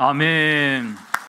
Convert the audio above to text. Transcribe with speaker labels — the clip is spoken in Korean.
Speaker 1: 아멘.